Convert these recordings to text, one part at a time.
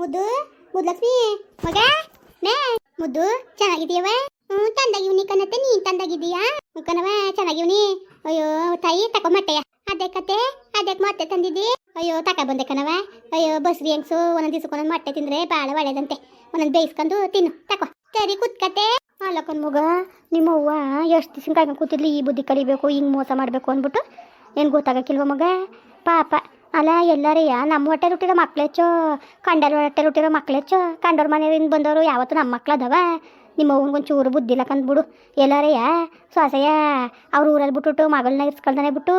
ಮುದ್ದು ಮುದ್ಲಕ್ಷ್ಮಿ ಮಗ ನೇ ಮುದ್ದು ಚೆನ್ನಾಗಿದೀಯವ ಹ್ಞೂ ತಂದಾಗಿವ್ನಿ ಕಣತ್ತೆ ನೀನ್ ತಂದಾಗಿದ್ದೀಯಾ? ಕನವ ಚೆನ್ನಾಗಿವ್ನಿ ಅಯ್ಯೋ, ತಾಯಿ ತಕೊ ಮಟ್ಟೆಯ. ಅದೇ ಕತೆ ಅದಕ್ಕೆ ಮತ್ತೆ ತಂದಿದ್ದಿ. ಅಯ್ಯೋ, ತಕ ಬಂದೆ ಕಣವ ಅಯ್ಯೋ, ಬಸ್ರಿ ಹೆಂಗ್ಸು, ಒಂದೊಂದು ದಿವ್ಸಕ್ಕೆ ಒಂದೊಂದು ಮೊಟ್ಟೆ ತಿಂದ್ರೆ ಭಾಳ ಒಳ್ಳೇದಂತೆ. ಒಂದೊಂದು ಬೇಯಿಸ್ಕೊಂಡು ತಿನ್ನು. ತಕೋ. ಸರಿ ಕುತ್ಕತೆ ಅಲ್ಲಕ್ಕನ್ ಮಗ ನಿಮ್ಮ ಅವ್ವ ಎಷ್ಟು ದಿವಸ ಕಾಯ್ಕೊಂಡು ಕೂತಿದ್ಲಿ, ಈ ಬುದ್ಧಿ ಕಲಿಬೇಕು, ಹಿಂಗೆ ಮೋಸ ಮಾಡಬೇಕು ಅಂದ್ಬಿಟ್ಟು? ಏನು ಗೊತ್ತಾಗಕ್ಕಿಲ್ವ ಮಗ? ಪಾಪ. ಅಲ್ಲ ಎಲ್ಲರಯ್ಯ ನಮ್ಮ ಹೊಟ್ಟೆ ಹುಟ್ಟಿರೋ ಮಕ್ಳು ಹೆಚ್ಚು ಕಂಡರ ಹೊಟ್ಟೆ ಹುಟ್ಟಿರೋ ಮಕ್ಳು ಹೆಚ್ಚು ಕಂಡವ್ರ ಮನೆಯಿಂದ ಬಂದವರು ಯಾವತ್ತು ನಮ್ಮ ಮಕ್ಳು ಅದಾವ. ನಿಮ್ಮ ಒಂದು ಚೂರು ಬುದ್ಧಿ ಇಲ್ಲ ಕಂದ್ಬಿಡು ಎಲ್ಲರೆಯ ಸೊಸೆಯ, ಅವ್ರ ಊರಲ್ಲಿ ಬಿಟ್ಟುಬಿಟ್ಟು, ಮಗಳನ್ನ ಇಸ್ಕೊಳ್ತಾನೆ ಬಿಟ್ಟು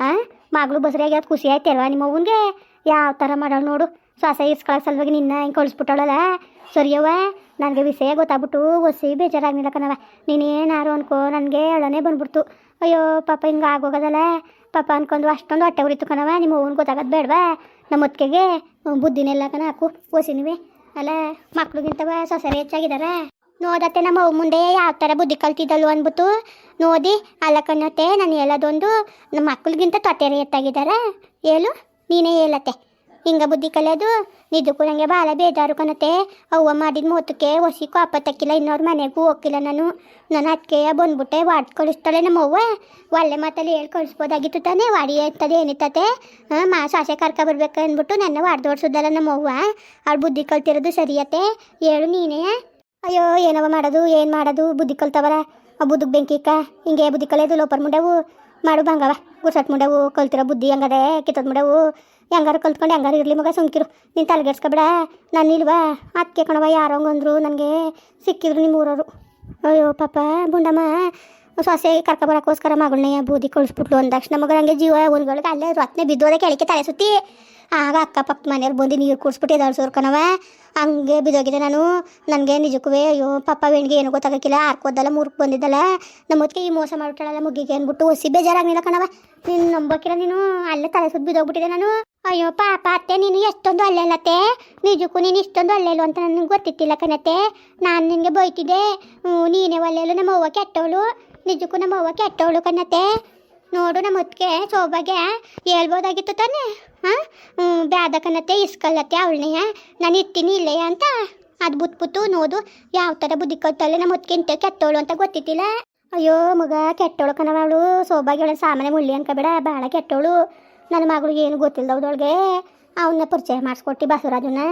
ಹಾಂ ಮಗಳು ಬಸ್ರಿಯಾಗಿ ಅದು ಖುಷಿ ಆಯ್ತಲ್ವ ನಿಮ್ಮ ಅವ್ನಿಗೆ ಯಾವ ಥರ ಮಾಡೋಳು ನೋಡು. ಸೊಸೆ ಇರ್ಸ್ಕೊಳಕ್ಕೆ ಸಲುವಾಗಿ ನಿನ್ನ ಹಿಂಗೆ ಕಳಿಸ್ಬಿಟ್ಟಳಲ್ಲ. ಸರಿಯವ್ವ, ನನಗೆ ವಿಷಯ ಗೊತ್ತಾಗ್ಬಿಟ್ಟು ಒಸಿ ಬೇಜಾರಾಗ್ಲಿಲ್ಲ ಕಣವ ನೀನೇನಾರು ಅನ್ಕೋ, ನನಗೆ ಅಳನೇ ಬಂದ್ಬಿಡ್ತು. ಅಯ್ಯೋ, ಪಾಪ ಹಿಂಗೆ ಆಗೋಗದಲ್ಲ. ಪಾಪ ಅನ್ಕೊಂಡು ಅಷ್ಟೊಂದು ಹೊಟ್ಟೆ ಉರಿತು ಕಣವ ನಿಮ್ಮ ಅವ್ನು ಗೊತ್ತಾಗೋದು ಬೇಡವಾ? ನಮ್ಮ ಹೊತ್ತಿಗೆ ಬುದ್ಧಿನೆಲ್ಲ ಕಣ ಹಾಕು ಓಸಿನಿವೆ ಅಲ್ಲ, ಮಕ್ಳಿಗಿಂತವ ಸೊಸೆರೆ ಹೆಚ್ಚಾಗಿದಾರ. ನೋಡತ್ತೆ ನಮ್ಮ ಅವ್ ಮುಂದೆ ಯಾವ ಥರ ಬುದ್ಧಿ ಕಲ್ತಿದ್ದಲ್ವ ಅಂದ್ಬಿಟ್ಟು ನೋಡಿ, ಅಲ್ಲ ಕಣ್ಣತ್ತೆ ನಾನು ಹೇಳೋದೊಂದು, ನಮ್ಮ ಮಕ್ಳಿಗಿಂತ ತೊಟ್ಟೆರೆ ಎತ್ತಾಗಿದಾರ. ಹೇಳು, ನೀನೇ ಹೇಳತ್ತೆ. ಹಿಂಗ ಬುದ್ಧಿ ಕಲಿಯೋದು ನಿಜಕ್ಕೂ ನನಗೆ ಭಾಳ ಬೇಜಾರು ಕಣತ್ತೆ. ಅವ್ವ ಮಾಡಿದ ಮೂತಕ್ಕೆ ಹೊಸಿ ಕೋಪ ತಕ್ಕಿಲ್ಲ ಇನ್ನವ್ರ ಮನೆಗೂ ಹೋಗಿಲ್ಲ ನಾನು. ನಾನು ಅದಕ್ಕೆ ಬಂದ್ಬಿಟ್ಟೆ ವಾಡ್ ಕಳಿಸ್ತಾಳೆ ನಮ್ಮ ಅವ್ವ ಒಳ್ಳೆ ಮಾತಲ್ಲಿ ಹೇಳಿ ಕಳಿಸ್ಬೋದಾಗಿತ್ತು ತಾನೇ, ವಾಡಿ ಇರ್ತದೆ ಏನಿತ್ತತೆ? ಹಾಂ ಮಾ, ಸಾಸೆ ಕರ್ಕ ಬರ್ಬೇಕು ಅಂದ್ಬಿಟ್ಟು ನನ್ನ ವಾಡ್ ಓಡಿಸೋದಲ್ಲ ನಮ್ಮ ಅವ್ವ ಅವ್ಳು ಬುದ್ಧಿ ಕಲ್ತಿರೋದು ಸರಿಯತ್ತೆ. ಹೇಳು ನೀನೇ. ಅಯ್ಯೋ, ಏನವ ಮಾಡೋದು, ಏನು ಮಾಡೋದು, ಬುದ್ಧಿ ಕಲ್ತವರ? ಬುದ್ಧಿಗೆ ಬೆಂಕಿಕ್ಕ ಹಿಂಗೆ ಬುದ್ಧಿ ಕಲಿಯೋದು ಲೋಪರ್ ಮುಂಡೆವು. ಮಾಡು ಬಂಗವ, ಗುರ್ಸಟ್ ಮುಂಡೆವು, ಕಲ್ತಿರೋ ಬುದ್ಧಿ ಹಂಗದೆ ಕಿತ್ತದ ಮುಂಡೆವು. ಹೆಂಗಾರು ಕಲ್ತ್ಕೊಂಡು ಹೆಂಗಾರು ಇರಲಿ ಮಗ ಸುಮ್ಕಿರು. ನೀನು ತಲೆಗೆಡ್ಸ್ಕೊಬೇಡ ನಾನು ಇಲ್ವಾ? ಅದಕ್ಕೆ ಕಣವ ಯಾರೋ ಅಂದರು ನನಗೆ ಸಿಕ್ಕಿದ್ರು ನಿಮ್ಮ ಊರವರು. ಅಯ್ಯೋ ಪಾಪ ಬುಂಡಮ್ಮ. ಸೊಸೆ ಕರ್ಕೊಬರಕ್ಕೋಸ್ಕರ ಮಗಳನ್ನ ಬೂದಿ ಕಳಿಸ್ಬಿಟ್ಲು ಅಂದಾಕ್ಷಣ ಮಗ ಹಂಗೆ ಜೀವ ಒಂದ್ಗಳಿಗೆ ಅಲ್ಲೇ ರತ್ನೆ ಬಿದ್ದೋದೆ ಕೆಳಕ್ಕೆ ತಲೆ ಸುತ್ತಿ. ಆಗ ಅಕ್ಕಪಕ್ಕ ಮನೆಯವ್ರು ಬಂದು ನೀರು ಕುಡಿಸ್ಬಿಟ್ಟು ಎದಾಳ್ಸೋರು ಕಣವ ಹಂಗೆ ಬಿದೋಗಿದೆ ನಾನು. ನನಗೆ ನಿಜಕ್ಕೂ ಅಯ್ಯೋ, ಪಾಪ ವೇಣಿಗೆ ಏನು ಗೊತ್ತಾಗಕ್ಕಿಲ್ಲ. ಹಾಕೋದಲ್ಲ ಮೂರ್ಕ್ ಬಂದಿದ್ದಲ್ಲ. ನಮ್ಮ ಮತ್ತೆ ಈ ಮೋಸ ಮಾಡ್ಬಿಟ್ಟಾಳಲ್ಲ ಮುಗಿಗೆ ಅಂದ್ಬಿಟ್ಟು ಒಸಿ ಬೇಜಾರಾಗಲಿಲ್ಲ ಕಣವ ನೀನು ನಂಬೋಕಿಲ್ಲ ನೀನು ಅಲ್ಲೇ ತಲೆ ಸುತ್ತ ಬಿದೋಗ್ಬಿಟ್ಟಿದೆ ನಾನು. ಅಯ್ಯೋ, ಪಾಪ ಅತ್ತೆ, ನೀನು ಎಷ್ಟೊಂದು ಅಲ್ಲೆಲ್ಲತ್ತೆ ನಿಜಕ್ಕೂ ನೀನು ಇಷ್ಟೊಂದು ಅಲ್ಲೆಲು ಅಂತ ನನಗೆ ಗೊತ್ತಿತ್ತಿಲ್ಲ ಕಣತ್ತೆ ನಾನು ನಿನಗೆ ಬೈತಿದ್ದೆ. ನೀನೇ ಒಲ್ಲೆಲು ನಮ್ಮ ಅವ್ವ ಕೆಟ್ಟವಳು. ನಿಜಕ್ಕೂ ನಮ್ಮ ಅವ್ವ ಕೆಟ್ಟವಳು ಕಣತ್ತೆ ನೋಡು ನಮ್ಮ ಸೋಬಾಗೆ ಹೇಳ್ಬೋದಾಗಿತ್ತು ತಾನೇ? ಹಾಂ ಬ್ಯಾದಕನತ್ತೆ ಇಸ್ಕಲ್ಲತ್ತೆ ಅವಳನೆಯ ನಾನು ಇರ್ತೀನಿ ಇಲ್ಲೇ ಅಂತ? ಅದು ಬುತ್ಬಿಟ್ಟು ನೋಡು, ಯಾವ ಥರ ಬುದ್ಧಿ ಕಲ್ತಲ್ಲ ನಮ್ಮ ಇಂಥ ಕೆಟ್ಟವಳು ಅಂತ ಗೊತ್ತಿತ್ತಿಲ್ಲ ಅಯ್ಯೋ ಮಗ, ಕೆಟ್ಟೋಳು ಕಣವ ಅವಳು. ಸೋಬಾಗಿ ಅವಳ ಸಾಮಾನ್ಯ ಮುಳ್ಳಿ ಬೇಡ ಭಾಳ ಕೆಟ್ಟೋಳು. ನನ್ನ ಮಗಳಿಗೆ ಏನು ಗೊತ್ತಿಲ್ಲದವ್ದೊಳಗೆ ಅವನ್ನ ಪರಿಚಯ ಮಾಡಿಸ್ಕೊಟ್ಟು ಬಸವರಾಜನ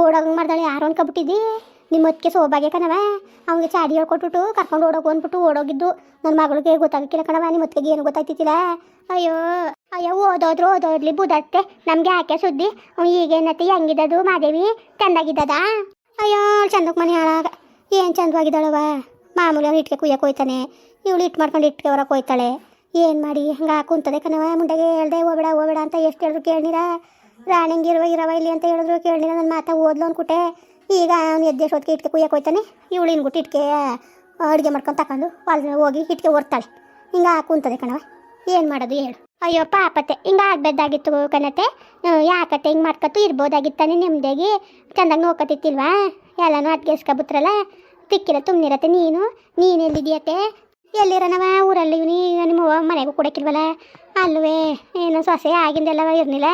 ಓಡೋಗ ಮಾಡ್ದಾಳೆ. ಯಾರು ಅನ್ಕೊಬಿಟ್ಟಿದ್ದಿ ನಿಮ್ಮ ಹೊತ್ತಿಗೆ ಸೋಬಾಗೆ ಕಣವ ಅವ್ನಿಗೆ ಚಾಡಿ ಹೇಳ್ಕೊಟ್ಬಿಟ್ಟು ಕರ್ಕೊಂಡು ಓಡೋಗು ಅಂದ್ಬಿಟ್ಟು ಓಡೋಗಿದ್ದು. ನನ್ನ ಮಗಳಿಗೆ ಗೊತ್ತಾಗಕ್ಕಿಲ್ಲ ಕಣವ ನಿಮ್ಮ ಹೊತ್ತಿಗೆ ಏನು ಗೊತ್ತಾಗ್ತಿತ್ತಿಲ್ಲ ಅಯ್ಯೋ ಅಯ್ಯೋ, ಓದೋದ್ರು ಓದೋದ್ಲಿ ಬುದತ್ತೆ. ನಮಗೆ ಯಾಕೆ ಸುದ್ದಿ. ಅವ್ನು ಈಗೇನತಿ ಹೆಂಗಿದ್ದದು? ಮಾದೇವಿ, ಚಂದಾಗಿದ್ದದ? ಅಯ್ಯೋ ಚಂದಕ್ಕೆ ಮನೆ ಹಾಳಾಗ. ಏನು ಚಂದವಾಗಿದ್ದಾಳವ ಮಾಮೂಲಿ ಅವ್ನು ಇಟ್ಕೆ ಕುಯ್ಯಕ್ಕೆ ಹೋಯ್ತಾನೆ. ಇವಳು ಇಟ್ಟು ಮಾಡ್ಕೊಂಡು ಇಟ್ಕೆ ಹೊರಕ್ಕೆ ಹೋಯ್ತಾಳೆ. ಏನು ಮಾಡಿ? ಹಂಗೆ ಕುಂತದೆ ಕಣವ ಮುಂಡೆಗೆ ಹೇಳ್ದೆ, ಹೋಗ್ಬೇಡ ಹೋಗ್ಬೇಡ ಅಂತ ಎಷ್ಟು ಹೇಳಿದ್ರು ಕೇಳಿರ ರಾಣಿಂಗಿರುವ ಇರವ ಇಲ್ಲಿ ಅಂತ ಹೇಳಿದ್ರು ಕೇಳಲಿಲ್ಲ ನನ್ನ ಮಾತಾ ಓದ್ಲು ಅನ್ಕುಟ್ಟೆ ಈಗ ಅವ್ನು ಎದ್ದೆ ಹೊತ್ತಿಗೆ ಇಟ್ಕೆ ಕುಯ್ಯಕ್ಕೆ ಹೋಯ್ತಾನೆ. ಇವಳು ಇನ್ಬಿಟ್ಟು ಇಟ್ಕೆ ಅಡುಗೆ ಮಾಡ್ಕೊಂಡು ತಕೊಂಡು ಅಲ್ಲಿ ಹೋಗಿ ಇಟ್ಕೆ ಹೊರ್ತಾಳೆ ಹಿಂಗೆ ಕುಂತದೆ ಕಣವ ಏನು ಮಾಡೋದು ಹೇಳು. ಅಯ್ಯೋ, ಪಾಪತ್ತೆ. ಹಿಂಗೆ ಆಗ್ಬೇದಾಗಿತ್ತು ಕಣತೆ ಯಾಕತ್ತೆ ಹಿಂಗೆ ಮಾಡ್ಕೊತು? ಇರ್ಬೋದಾಗಿತ್ತಾನೆ ನೆಮ್ಮದಿಯಾಗಿ ಚೆಂದಾಗಿ ನೋಡ್ಕೊತಿತ್ತಿಲ್ವಾ? ಎಲ್ಲನೂ ಅದ್ಗೆಸ್ಕೊಬಿಟ್ರಲ್ಲ ತಿಕ್ಕಿರ ತುಂಬಿರತ್ತೆ ನೀನು. ನೀನು ಎಲ್ಲಿದೆಯತ್ತೆ? ಎಲ್ಲಿರನವ ಊರಲ್ಲಿ? ಇವನಿ ನಿಮ್ಮ ಮನೆಗೂ ಕೊಡಕ್ಕಿಲ್ವಲ್ಲ ಅಲ್ವೇ ಏನೋ ಸೊಸೆ ಆಗಿಂದೆಲ್ಲವ ಇರ್ನಿಲ್ಲ.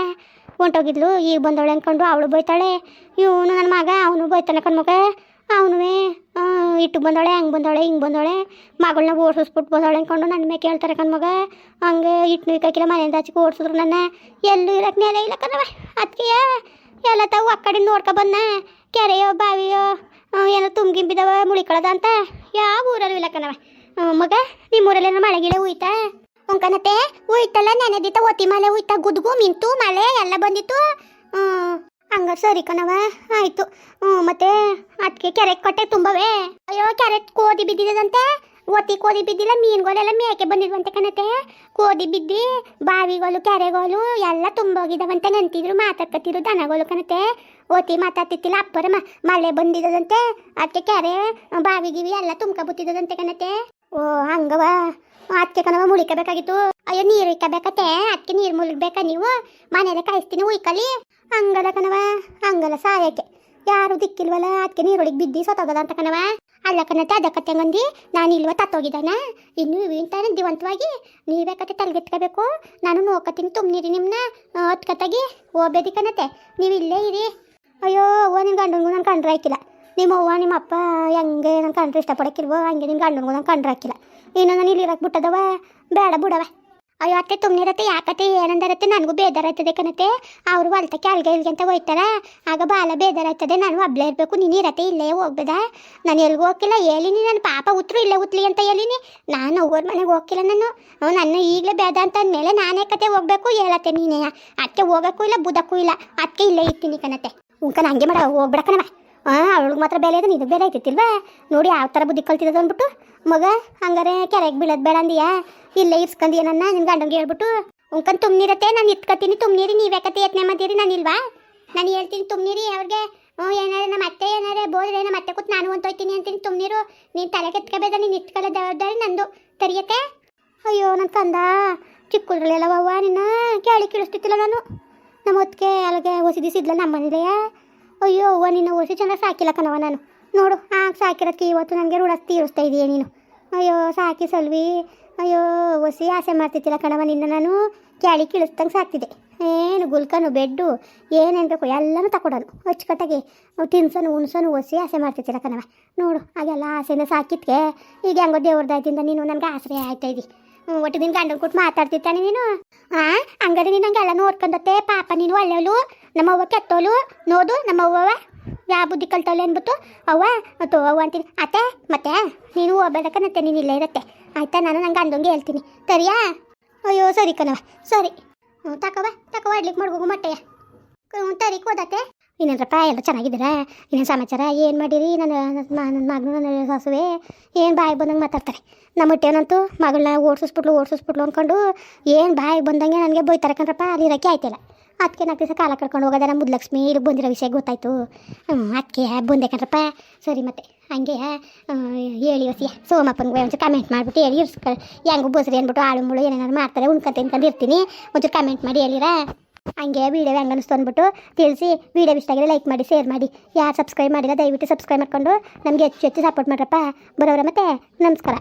ಹೊಂಟೋಗಿದ್ಲು. ಈಗ ಬಂದವಳೆ ಅಂದ್ಕೊಂಡು ಅವಳು ಬೈತಾಳೆ. ಇವನು ನನ್ನ ಮಗ, ಅವನು ಬೈತಾನೆ ಕಣ್ಮಗ ಅವನು ಇಟ್ಟು ಬಂದವಳೆ, ಹಂಗೆ ಬಂದವಳೆ, ಹಿಂಗೆ ಬಂದವಳೆ. ಮಗಳನ್ನ ಓಡಿಸ್ಬಿಟ್ಟು ಬಂದವಳೆ ಅಂದ್ಕೊಂಡು ನನ್ನ ಮೇಲೆ ಕೇಳ್ತಾರೆ ಕಣ್ಮಗ ಹಂಗೆ ಇಟ್ಟು ಇಕ್ಕಾಕಿಲ್ಲ ಮನೆಯಿಂದ ಆಚೆಗೆ ಓಡಿಸಿದ್ರು ನನ್ನ. ಎಲ್ಲೂ ಇರಕ್ಕೆ ನೆಲೆ ಇಲ್ಲ ಕಣವ ಅದಕ್ಕೆ ಎಲ್ಲ ತಾವು ಆ ಕಡೆ ನೋಡ್ಕೊ ಬಂದ. ಕೆರೆಯೋ, ಬಾವಿಯೋ ಏನೋ ತುಂಬಿದಾವ ಮುಳಿಕೊಳ್ಳೋದ ಅಂತ. ಯಾವ ಊರಲ್ಲೂ ಇಲ್ಲ ಕಣವ ಮಗ. ಊರಲ್ಲಿ ಮಳೆ ಮಳೆಗಿಳೆ ಹೋಯ್ತಾ ಉಂಕನತೆ ಹೋಯ್ತಲ್ಲ ನೆನೆದಿತ್ತ ಒತ್ತಿ ಮಳೆ ಹೋಯ್ತಾ, ಗುದ್ಗು ಮಿಂತು ಮಳೆ, ಎಲ್ಲ ಬಂದಿತ್ತು. ಹಂಗ ಸರಿ ಕಣವ ಆಯ್ತು. ಹ್ಞೂ ಮತ್ತೆ ಅದಕ್ಕೆ ಕೆರೆ ಕೊಟ್ಟೆ ತುಂಬವೇ. ಅಯ್ಯೋ ಕೆರೆ ಕೋದಿ ಬಿದ್ದಿದಂತೆ ಒತ್ತಿ ಕೋದಿ ಬಿದ್ದಿಲ್ಲ, ಮೀನುಗಳೆಲ್ಲ ಮೇಕೆ ಬಂದಿದ್ವಂತೆ ಕಣತೆ. ಕೋದಿ ಬಿದ್ದಿ, ಬಾವಿಗಳು, ಕೆರೆಗಳು ಎಲ್ಲ ತುಂಬೋಗಿದವಂತೆ ನಂತಿದ್ರು ಮಾತಾಡ್ಕತ್ತಿರು ದನಗಳು ಕಣತೆ. ಓತಿ ಮಾತಾಡ್ತಿತ್ತಿಲ್ಲ, ಅಪ್ಪರ ಮಳೆ ಬಂದಿದ್ದದಂತೆ ಅದಕ್ಕೆ ಕೆರೆ ಬಾವಿ, ಗಿವಿ ಎಲ್ಲ ತುಂಬ್ಕೊಬುತ್ತಿದ್ದದಂತೆ ಕಣತೆ. ಓ ಹಂಗವ ಅದಕ್ಕೆ ಕನವ ಮುಳಿಕಬೇಕಾಗಿತ್ತು ಅಯ್ಯೋ, ನೀರು ಇಕ್ಕಬೇಕತ್ತೆ. ಅದಕ್ಕೆ ನೀರು ಮುಳುಗ್ಬೇಕಾ ನೀವು? ಮನೇಲೆ ಕಾಯಿಸ್ತೀನಿ, ಉಯ್ಕಲಿ. ಹಂಗಲ್ಲ ಕಣವ ಅಂಗಲ ಸಾಯಕ್ಕೆ. ಯಾರು ದಿಕ್ಕಿಲ್ವಲ್ಲ, ಅದಕ್ಕೆ ನೀರೊಳಗೆ ಬಿದ್ದಿ ಸತ್ತೋಗದ ಅಂತ ಕಣವ ಅಲ್ಲ ಕಣತೆ ಅದಕ್ಕತ್ತೆ ಹಂಗಂದು? ನಾನು ಇಲ್ವ ತತ್ತೋಗಿದ್ದಾನ? ಇನ್ನು ಇಂತಾನೆ ದಿವಂತವಾಗಿ ನೀವೇ ಕತೆ ತಲೆಗೆತ್ಕೋಬೇಕು ನಾನು ನೋಕತ್ತೀನಿ ತುಮ್ನಿರಿ ನಿಮ್ಮನ್ನ ಹತ್ಕತ್ತಾಗಿ ಹೋಗ್ಬೇಡಿ ಕಣತೆ ನೀವು ಇಲ್ಲೇ ಇರಿ. ಅಯ್ಯೋ ಓ ನಿನ್ನ ಗಂಡನಿಗೂ ನಾನು ಕಂಡ್ರೆ ಹಾಕಿಲ್ಲ. ನಿಮ್ಮ ಅವ್ವ, ನಿಮ್ಮ ಅಪ್ಪ ಹೆಂಗೆ ನನ್ನ ಕಂಡ್ರೆ ಇಷ್ಟಪಡಕ್ಕಿಲ್ವೋ, ಹಂಗೆ ನಿನ್ನ ಗಂಡನಿಗೂ ನಂಗೆ ಕಂಡ್ರೆ ಹಾಕಿಲ್ಲ. ಇನ್ನು ನಾನು ಇಲ್ಲಿ ಇರಕ್ಕೆ ಬಿಟ್ಟದವ? ಬೇಡ ಬಿಡವ. ಅಯ್ಯೋ, ಅತ್ತೆ ತುಮ್ನಿರತ್ತೆ, ಯಾಕತ್ತೆ, ಏನಂದರತ್ತೆ, ನನಗೂ ಬೇಜಾರಾಯ್ತದೆ ಕಣತ್ತೆ. ಅವರು ಹೊಲ್ತಕ್ಕೆ ಅಲ್ಗೆ ಇಲ್ಗೆ ಅಂತ ಹೋಯ್ತಾರ. ಆಗ ಬಾಲ ಬೇಜಾರಾಯ್ತದೆ ನಾನು ಒಬ್ಳೆ ಇರಬೇಕು, ನೀನು ಇರತ್ತೆ, ಇಲ್ಲೇ ಹೋಗ್ಬೇಡ. ನಾನು ಎಲ್ಗೂ ಹೋಗಿಲ್ಲ ಹೇಳಿನಿ ನನ್ನ ಪಾಪ ಉತ್ರು ಇಲ್ಲೇ ಉತ್ಲಿ ಅಂತ ಹೇಳಿನಿ ನಾನು ಅವ್ರ ಮನೆಗೆ ಹೋಗಿಲ್ಲ ನಾನು. ನನ್ನ ಈಗಲೇ ಬೇಡ ಅಂತ ಅಂದಮೇಲೆ ನಾನೇ ಕತೆ ಹೋಗ್ಬೇಕು, ಹೇಳತ್ತೆ ನೀನೇ. ಅದಕ್ಕೆ ಹೋಗೋಕ್ಕೂ ಇಲ್ಲ, ಬುದಕ್ಕೂ ಇಲ್ಲ. ಅದಕ್ಕೆ ಇಲ್ಲೇ ಇರ್ತೀನಿ ಕಣತೆ ಉಂಕನ ಹಂಗೆ ಮಾಡ, ಹೋಗ್ಬಿಡ ಕಣವ ಹಾಂ ಅವಳಿಗೆ ಮಾತ್ರ ಬೆಲೆ ಇದೆ ಇದಕ್ಕೆ ಬೆಲೆ ಐತಿಲ್ವಾ ನೋಡಿ ಯಾವ ಥರ ಬುದ್ಧಿ ಕಲ್ತಿರೋದು ಅಂದ್ಬಿಟ್ಟು, ಮಗ, ಹಂಗಾರೆ ಕೆರೆಗೆ ಬೀಳೋದು ಬೇಡ ಅಂದಿಯಾ? ಇಲ್ಲೇ ಇರ್ಸ್ಕೊಂಡಿ ನನ್ನ ನಿನ್ನ ಗಂಡಂಗೆ ಹೇಳ್ಬಿಟ್ಟು. ಉಂಕನ್ ತುಂಬಿರತ್ತೆ ನಾನು ಇಟ್ಕೊತೀನಿ ತುಮ್ನೀರಿ ನೀವ್ಯಾಕತ್ತೆ ಯತ್ನೆ ಮಾಡ್ತೀರಿ, ನಾನು ಇಲ್ವಾ? ನಾನು ಹೇಳ್ತೀನಿ ತುಂಬಿರಿ ಅವ್ರಿಗೆ ಹ್ಞೂ ಏನಾರ ನಮ್ಮ ಅತ್ತೆ ಏನಾರೇ ಬೋದ್ರೆ ನಮ್ಮ ಅತ್ತೆ ಕೂತ್ ನಾನು ಅಂತೋಯ್ತೀನಿ ಅಂತೀನಿ ತುಂಬಿರು ನೀನು ತಲೆ ಕೆತ್ಕೋಬೇಡ, ನೀನು ಇಟ್ಕೊಳ್ಳೋ ಜವಾಬ್ದಾರಿ ನಂದು. ತರಿಯತ್ತೆ ಅಯ್ಯೋ ನನ್ನ ಕಂದ ಚಿಕ್ಕದ್ರಲ್ಲೆಲ್ಲ ಅವ್ವ ನಿನ್ನ, ಕೇಳಿ ಕೇಳಿಸ್ತಿತ್ತಿಲ್ಲ ನಾನು. ನಮ್ಮ ಹೊತ್ತಿಗೆ ಅಲ್ಲಿಗೆ ಹೊಸಿದಿಸಿದ್ಲ ನಮ್ಮ ಮನೇಲೆಯ ಅಯ್ಯೋ, ಅವ್ವ, ನಿನ್ನ ಒಸಿ ಚೆನ್ನಾಗಿ ಸಾಕಿಲ್ಲ ಕಣವ ನಾನು. ನೋಡು ಆಗ ಸಾಕಿರೋದಕ್ಕೆ ಇವತ್ತು ನನಗೆ ಋಣ ತೀರಿಸ್ತಾ ಇದೆಯಾ ನೀನು. ಅಯ್ಯೋ, ಸಾಕಿ ಸಲ್ವಿ. ಅಯ್ಯೋ, ಹೊಸಿ ಆಸೆ ಮಾಡ್ತಿದ್ದಿಲ್ಲ ಕಣವ ನಿನ್ನ ನಾನು. ಕ್ಯಾಳಿ ಕಿಳಿಸ್ದಂಗೆ ಸಾಕ್ತಿದ್ದೆ. ಏನು ಗುಲ್ಕನು, ಬೆಡ್ಡು, ಏನೇನು ಬೇಕು ಎಲ್ಲನೂ ತಗೊಡೋನು ಅಚ್ಚುಕಟ್ಟಾಗಿ ತಿನ್ಸನು, ಉಣ್ಸನು ಹೊಸಿ ಆಸೆ ಮಾಡ್ತಿದ್ದಿಲ್ಲ ಕಣವ ನೋಡು, ಹಾಗೆಲ್ಲ ಆಸೆನ ಸಾಕಿದ್ಕೆ ಈಗ ಹೆಂಗೋ ದೇವ್ರದಾಯ್ತಿಂದ ನೀನು ನನಗೆ ಆಸರೆ ಆಯ್ತಾ ಇದ್ದಿ ಒಟ್ಟು ನಿನ್ನ ಗಂಡನ ಕೊಟ್ಟು ಮಾತಾಡ್ತಿರ್ತಾನೆ ನೀನು. ಹಾಂ ಹಂಗಾದ್ರೆ ನೀನು ಹಂಗೆಲ್ಲ ನೋಡ್ಕೊಂಡತ್ತೆ. ಪಾಪ, ನೀನು ಒಳ್ಳೆಯವಳು ನಮ್ಮವ್ವ ನೋದು ನೋಡು ನಮ್ಮವ್ವ ಯಾವ ಬುದ್ಧಿ ಕಲ್ತವಳೆ ಅನ್ಬಿಟ್ಟು, ಅವ್ವ ಮತ್ತು ಅವ್ವ ಅಂತೀನಿ. ಅತ್ತೆ, ಮತ್ತೆ, ನೀನು ಹೋಗ್ಬೇಕನ್ನತ್ತೆ ನೀನು ಇಲ್ಲೇ ಇರತ್ತೆ. ಆಯ್ತಾ? ನಾನು ನಂಗೆ ಅಂದಂಗೆ ಹೇಳ್ತೀನಿ. ಸರಿಯಾ? ಅಯ್ಯೋ, ಸರಿ ಕಣವ ಸರಿ. ಹ್ಞೂ ತಕವ ತಕವ ಇಡ್ಲಿಕ್ಕೆ ಮಾಡ್ಬೋಗು ಮೊಟ್ಟೆಯ? ಹ್ಞೂ ತರಿಕ್ ಹೋದತ್ತೆ ಇನ್ನೇನಪ್ಪ ಎಲ್ಲ ಚೆನ್ನಾಗಿದ್ದೀರಾ? ಇನ್ನೇನು ಸಮಾಚಾರ? ಏನು ಮಾಡಿರಿ? ನನ್ನ ನನ್ನ ಮಗನು ನನ್ನ ಸಾಸುವೆ? ಏನು ಬಾಯಿಗೆ ಬಂದಂಗೆ ಮಾತಾಡ್ತಾರೆ? ನಮ್ಮ ಹೊಟ್ಟೆನಂತೂ ಮಗಳನ್ನ ಓಡಿಸ್ಬಿಟ್ಲು ಓಡಿಸ್ಬಿಟ್ಲು ಅಂದ್ಕೊಂಡು ಏನು ಬಾಯಿ ಬಂದಂಗೆ ನನಗೆ ಬೈತಾರೆ ಕಣ್ರಪ್ಪ ಅಲ್ಲಿ ಇರೋಕ್ಕೆ ಆಯ್ತಿಲ್ಲ. ಅದಕ್ಕೆ ನಾಲ್ಕು ದಿವಸ ಕಾಲ ಕಳ್ಕೊಂಡು ಹೋಗೋದ ನಮ್ಮ ಮುದ್ಲಕ್ಷ್ಮಿ ಇಲ್ಲಿ ಬಂದಿರೋ ವಿಷಯ ಗೊತ್ತಾಯ್ತು. ಹ್ಞೂ ಅದಕ್ಕೆ ಬಂದೆ ಕಣ್ರಪ್ಪ. ಸರಿ ಮತ್ತೆ, ಹಂಗೆ ಹೇಳಿ ಹೊಸಿಯ ಸೋಮಪ್ಪನಿಗೆ ಒಂಚೂರು ಕಮೆಂಟ್ ಮಾಡಿಬಿಟ್ಟು ಹೇಳಿ ಇರ್ಸ್ಕ ಹೆಂಗು ಬಸ್ರಿ ಅಂದ್ಬಿಟ್ಟು ಆಳು ಮುಳು ಏನೇನಾದ್ರು ಮಾಡ್ತಾರೆ, ಉಣ್ಕೊಂತ ತಿನ್ಕೊಂಡು ಇರ್ತೀನಿ ಒಂಚೂರು ಕಮೆಂಟ್ ಮಾಡಿ ಹೇಳಿರಾ? ಹಂಗೆ ವೀಡಿಯೋ ಹೆಂಗೆ ಅನಿಸ್ತು ಅಂದ್ಬಿಟ್ಟು ತಿಳಿಸಿ ವೀಡಿಯೋ ಇಷ್ಟ ಆಗಿದ್ರೆ ಲೈಕ್ ಮಾಡಿ ಶೇರ್ ಮಾಡಿ. ಯಾರು ಸಬ್ಸ್ಕ್ರೈಬ್ ಮಾಡಿಲ್ಲ, ದಯವಿಟ್ಟು ಸಬ್ಸ್ಕ್ರೈಬ್ ಮಾಡ್ಕೊಂಡು ನಮಗೆ ಹೆಚ್ಚು ಹೆಚ್ಚು ಸಪೋರ್ಟ್ ಮಾಡ್ರಪ್ಪ. ಬರೋರ ಮತ್ತೆ, ನಮಸ್ಕಾರ.